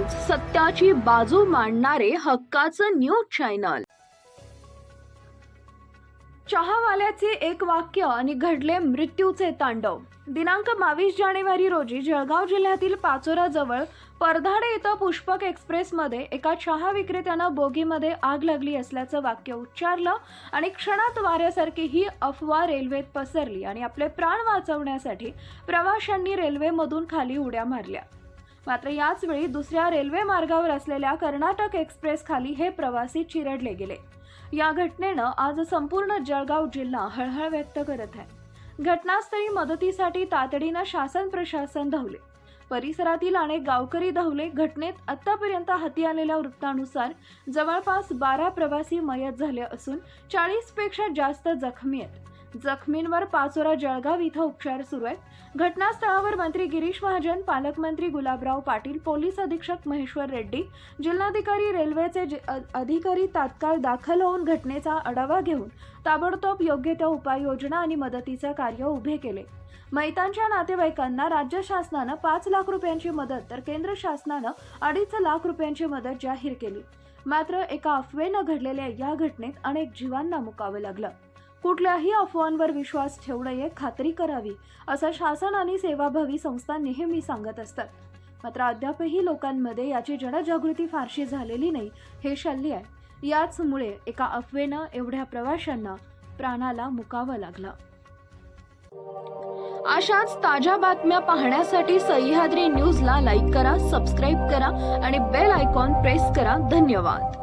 सत्याची बाजू मांडणारे हक्काचं न्यूज चॅनल. चहावाल्याचे एक वाक्य आणि घडले मृत्यूचे तांडव. दिनांक बावीस जानेवारी रोजी जळगाव जिल्ह्यातील पाचोरा जवळ परधाडे इथं पुष्पक एक्सप्रेसमध्ये एका चहा विक्रेत्यानं बोगीमध्ये आग लागली असल्याचं वाक्य उच्चारलं आणि क्षणात वाऱ्यासारखी ही अफवा रेल्वेत पसरली आणि आपले प्राण वाचवण्यासाठी प्रवाशांनी रेल्वेमधून खाली उड्या मारल्या. मात्र याच वेळी दुसऱ्या रेल्वे मार्गावर असलेल्या कर्नाटक एक्सप्रेस खाली हे प्रवासी चिरडले गेले. या घटनेनं आज संपूर्ण जळगाव जिल्हा हळहळ व्यक्त करत आहे. घटनास्थळी मदतीसाठी तातडीनं शासन प्रशासन धावले. परिसरातील अनेक गावकरी धावले. घटनेत आतापर्यंत हाती आलेल्या वृत्तानुसार जवळपास बारा प्रवासी मयत झाले असून चाळीसपेक्षा जास्त जखमी आहेत. जखमींवर पाचोरा जळगाव इथं उपचार सुरू आहेत. घटनास्थळावर मंत्री गिरीश महाजन पालकमंत्री गुलाबराव पाटील पोलीस अधीक्षक महेश्वर रेड्डी जिल्हाधिकारी रेल्वेचे अधिकारी तात्काळ दाखल होऊन घटनेचा आढावा घेऊन ताबडतोब योग्य त्या उपाययोजना आणि मदतीचे कार्य उभे केले. मैतांच्या नातेवाईकांना राज्य शासनानं पाच लाख रुपयांची मदत तर केंद्र शासनानं अडीच लाख रुपयांची मदत जाहीर केली. मात्र एका अफवेनं घडलेल्या या घटनेत अनेक जीवांना मुकावं लागलं. कुठल्याही अफवांवर विश्वास ठेवणं नये खात्री करावी असं शासन आणि सेवाभावी संस्था नेहमी सांगत असतात. मात्र अद्यापही लोकांमध्ये याची जनजागृती फारशी झालेली नाही हे शल्य आहे. याचमुळे एका अफवेनं एवढ्या प्रवाशांना प्राणाला मुकावं लागलं. अशाच ताज्या बातम्या पाहण्यासाठी सह्याद्री न्यूजला लाईक करा सबस्क्राईब करा आणि बेल आयकॉन प्रेस करा. धन्यवाद.